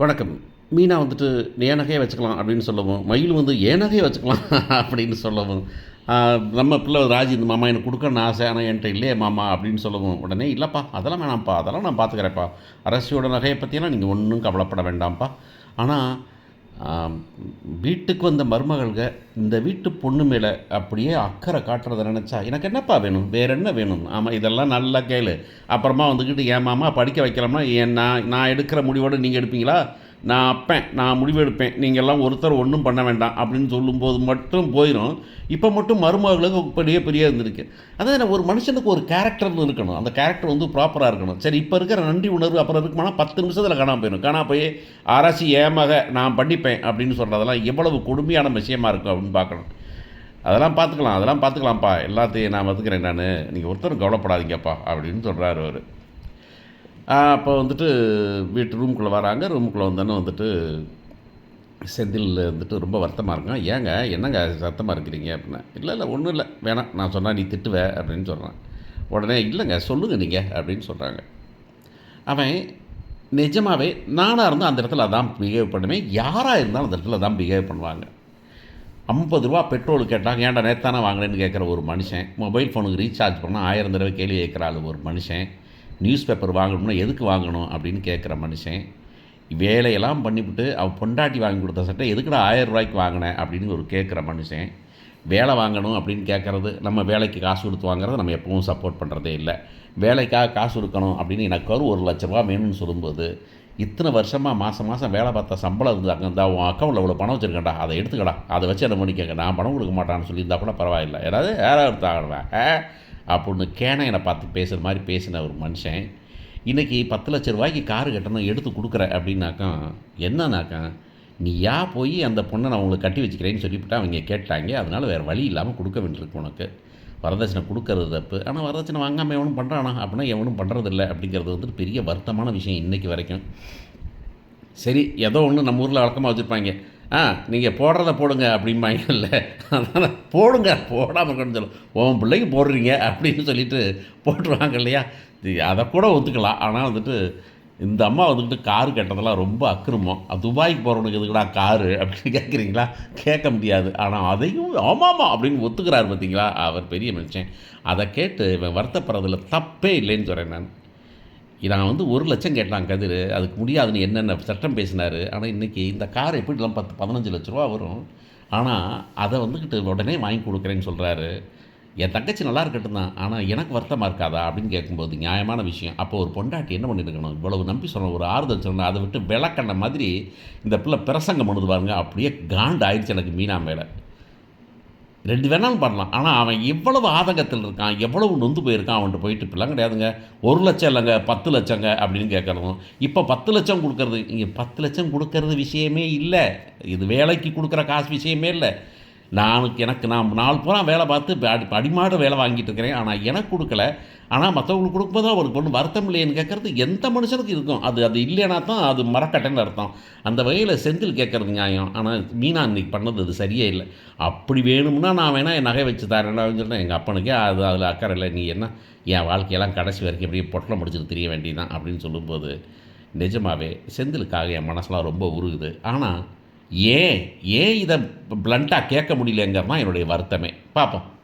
வணக்கம். மீனா வந்துட்டு என் வச்சுக்கலாம்? அப்படின்னு சொல்லவும் மயில் வந்து ஏனகையே வச்சுக்கலாம்? அப்படின்னு சொல்லவும் நம்ம பிள்ளை ராஜி இந்த மாமா எனக்கு கொடுக்கணும்னு ஆசை ஆனால் என்கிட்ட இல்லையே மாமா அப்படின்னு சொல்லவும் உடனே இல்லைப்பா அதெல்லாம் வேணாம்ப்பா அதெல்லாம் நான் பார்த்துக்கிறேன்ப்பா அரசியோட நகையை பற்றியெல்லாம் நீங்கள் ஒன்றும் கவலைப்பட வேண்டாம்ப்பா. ஆனால் வீட்டுக்கு வந்த மருமகள்க இந்த வீட்டு பொண்ணு மேலே அப்படியே அக்கறை காட்டுறதை நினச்சா எனக்கு என்னப்பா வேணும்? வேற என்ன வேணும்? ஆமாம் இதெல்லாம் நல்லா கேளு. அப்புறமா வந்துக்கிட்டு என் மாமா படிக்க வைக்கலாமா ஏன் நான் நான் எடுக்கிற முடிவோடு நீங்கள் எடுப்பீங்களா? நான் அப்பேன் நான் முடிவெடுப்பேன் நீங்கள் எல்லாம் ஒருத்தர் ஒன்றும் பண்ண வேண்டாம் அப்படின்னு சொல்லும்போது மட்டும் போயிடும் இப்போ மட்டும் மருமகளுக்கு பெரிய பெரிய இருந்திருக்கு அதான் ஒரு மனுஷனுக்கு ஒரு கேரக்டர் இருக்கணும். அந்த கேரக்டர் வந்து ப்ராப்பராக இருக்கணும். சரி இப்போ இருக்கிற நன்றி உணர்வு அப்புறம் இருக்குமானா பத்து நிமிஷத்தில் காணாமல் போயிடும் காணா போய் ஆராய்ச்சி ஏமாக நான் பண்ணிப்பேன் அப்படின்னு சொல்கிறதெல்லாம் எவ்வளவு கொடுமையான விஷயமா இருக்கும் அப்படின்னு பார்க்கணும். அதெல்லாம் பார்த்துக்கலாம் அதெல்லாம் பார்த்துக்கலாம்ப்பா. எல்லாத்தையும் நான் பார்த்துக்கிறேன் நான். நீங்கள் ஒருத்தரும் கவலைப்படாதீங்கப்பா அப்படின்னு சொல்கிறாரு அவர். அப்போ வந்துட்டு வீட்டு ரூம்குள்ளே வராங்க. ரூமுக்குள்ளே வந்தோன்னே வந்துட்டு செந்தில் வந்துட்டு ரொம்ப வருத்தமாக இருக்கான் ஏங்க என்னங்க சத்தமாக இருக்கிறீங்க அப்படின்னா. இல்லை இல்லை ஒன்றும் இல்லை. வேணாம். நான் சொன்னால் நீ திட்டுவ அப்படின்னு சொல்கிறான் உடனே இல்லைங்க சொல்லுங்கள் நீங்கள் அப்படின்னு சொல்கிறாங்க அவன் நிஜமாகவே நானாக இருந்தால் அந்த இடத்துல அதான் பிஹேவ் பண்ணுவேன். யாராக இருந்தாலும் அந்த இடத்துல தான் பிஹேவ் பண்ணுவாங்க. ஐம்பது ரூபா பெட்ரோல் கேட்டாங்க. ஏன்டா நேத்தானே வாங்கினேன்னு கேட்குற ஒரு மனுஷன். மொபைல் ஃபோனுக்கு ரீசார்ஜ் பண்ணால் ஆயிரம் தடவை கேள்வி கேட்குற ஆள் ஒரு மனுஷன். நியூஸ் பேப்பர் வாங்கணும்னா எதுக்கு வாங்கணும் அப்படின்னு கேட்குற மனுஷன் வேலையெல்லாம் பண்ணிவிட்டு அவன் பொண்டாட்டி வாங்கி கொடுத்த சட்டை எதுக்குடா ஆயிரம் ரூபாய்க்கு வாங்கினேன் அப்படின்னு ஒரு கேட்குற மனுஷன் வேலை வாங்கணும் அப்படின்னு கேட்குறது நம்ம வேலைக்கு காசு கொடுத்து வாங்குறத நம்ம எப்பவும் சப்போர்ட் பண்ணுறதே இல்லை. வேலைக்காக காசு கொடுக்கணும் அப்படின்னு எனக்கு ஒரு ஒரு லட்ச ரூபா வேணும்னு சொல்லும்போது இத்தனை வருஷமாக மாதம் மாதம் வேலை பார்த்த சம்பளம் இருந்து அங்கே இருந்தால் உன் அக்கௌண்ட்டில் இவ்வளோ பணம் வச்சுருக்கேன்டா அதை எடுத்துக்கடா. அதை வச்சு என்ன பண்ணிக்கங்க நான் பணம் கொடுக்க மாட்டான்னு சொல்லியிருந்தா கூட பரவாயில்லை. ஏதாவது யாராவது எடுத்தாடுவேன் ஏ அப்படின்னு கேனையனை பார்த்து பேசுகிற மாதிரி பேசின ஒரு மனுஷன் இன்றைக்கி பத்து லட்ச ரூபாய்க்கு காரு கட்டணும் எடுத்து கொடுக்குற அப்படின்னாக்கா என்னன்னாக்கா நீ யா போய் அந்த பொண்ணை நான் உங்களுக்கு கட்டி வச்சுக்கிறேன்னு சொல்லிவிட்டு அவங்க கேட்டாங்க அதனால் வேறு வழி இல்லாமல் கொடுக்க வேண்டியிருக்கு உனக்கு. வரதட்சணை கொடுக்கறது தப்பு. ஆனால் வரதட்சணை வாங்காமல் எவனும் பண்ணுறானா அப்படின்னா எவனும் பண்ணுறதில்ல அப்படிங்கிறது வந்துட்டு பெரிய வருத்தமான விஷயம் இன்றைக்கி வரைக்கும். சரி ஏதோ ஒன்று நம்ம ஊரில் வழக்கமாக வச்சுருப்பாங்க. ஆ நீங்கள் போடுறத போடுங்க அப்படிம்பாங்கல்ல அதனால் போடுங்க போடாமல் இருக்கணும்னு சொல்லும். உன் பிள்ளைக்கு போடுறீங்க அப்படின்னு சொல்லிட்டு போட்டுருவாங்க இல்லையா? அதை கூட ஒத்துக்கலாம். ஆனால் வந்துட்டு இந்த அம்மா வந்துட்டு காரு கட்டதெல்லாம் ரொம்ப அக்கிரமம். துபாய்க்கு போகிறவனுக்கு எதுக்குடா காரு? அப்படின்னு கேட்குறீங்களா கேட்க முடியாது. ஆனால் அதையும் ஆமாமா அப்படின்னு ஒத்துக்கிறாரு பார்த்தீங்களா அவர் பெரிய மனுஷன். அதை கேட்டு இவன் வருத்தப்படுறதுல தப்பே இல்லைன்னு சொல்கிறேன் நான். நான் வந்து ஒரு லட்சம் கேட்டான் கதிர். அதுக்கு முடியாதுன்னு என்னென்ன சட்டம் பேசினார். ஆனால் இன்றைக்கி இந்த கார் எப்படிலாம் பத்து பதினஞ்சு லட்ச ரூபா வரும். ஆனால் அதை வந்துக்கிட்டு உடனே வாங்கி கொடுக்குறேன்னு சொல்கிறாரு என் தங்கச்சி நல்லா இருக்கட்டும் தான். ஆனால் எனக்கு வருத்தமாக இருக்காதா அப்படின்னு கேட்கும்போது நியாயமான விஷயம். அப்போ ஒரு பொண்டாட்டி என்ன பண்ணியிருக்கணும் இவ்வளவு நம்பி சொன்ன ஒரு ஆறுதல் சொன்ன அதை விட்டு விளக்கண்ண மாதிரி இந்த பிள்ளை பிரசங்கம் பண்ணுது பாருங்க. அப்படியே காண்டு ஆயிடுச்சு எனக்கு மீனா மேலே. ரெண்டு வேணாலும் பண்ணலாம். ஆனால் அவன் எவ்வளவு ஆதங்கத்தில் இருக்கான் எவ்வளவு நொந்து போயிருக்கான் அவன்கிட்ட போயிட்டு இப்பெல்லாம் கிடையாதுங்க. ஒரு லட்சம் இல்லைங்க பத்து லட்சங்க அப்படின்னு கேட்கணும் இப்போ பத்து லட்சம் கொடுக்கறது இங்கே பத்து லட்சம் கொடுக்கறது விஷயமே இல்லை. இது வேலைக்கு கொடுக்குற காசு விஷயமே இல்லை. நான் எனக்கு நான் நாலு பூரா வேலை பார்த்து அடி அடிமாட வேலை வாங்கிட்டு இருக்கிறேன். ஆனால் எனக்கு கொடுக்கல. ஆனால் மற்றவங்களுக்கு கொடுக்கும்போது அவருக்கு ஒன்றும் வருத்தம் இல்லையேன்னு கேட்குறது எந்த மனுஷனுக்கு இருக்கும்? அது அது இல்லைனா தான் அது மரக்கட்டைன்னு அர்த்தம். அந்த வகையில் செந்தில் கேட்குறது நியாயம். ஆனால் மீனா இன்னைக்கு பண்ணது அது சரியே இல்லை. அப்படி வேணும்னா நான் வேணால் என் நகை வச்சு தரேன் சொல்லி சொன்னேன் எங்கள் அப்பனுக்கே அது அதில் அக்கறை இல்லை. நீ என்ன என் வாழ்க்கையெல்லாம் கடைசி வரைக்கும் அப்படியே பொட்டலம் முடிச்சுட்டு தெரிய வேண்டியதான் அப்படின்னு சொல்லும்போது நிஜமாகவே செந்திலுக்காக என் மனசெலாம் ரொம்ப உருகுது. ஆனால் ஏன் ஏன் இதை பிளண்ட்டாக கேட்க முடியலங்கிறது தான் என்னுடைய வருத்தமே. பார்ப்போம்.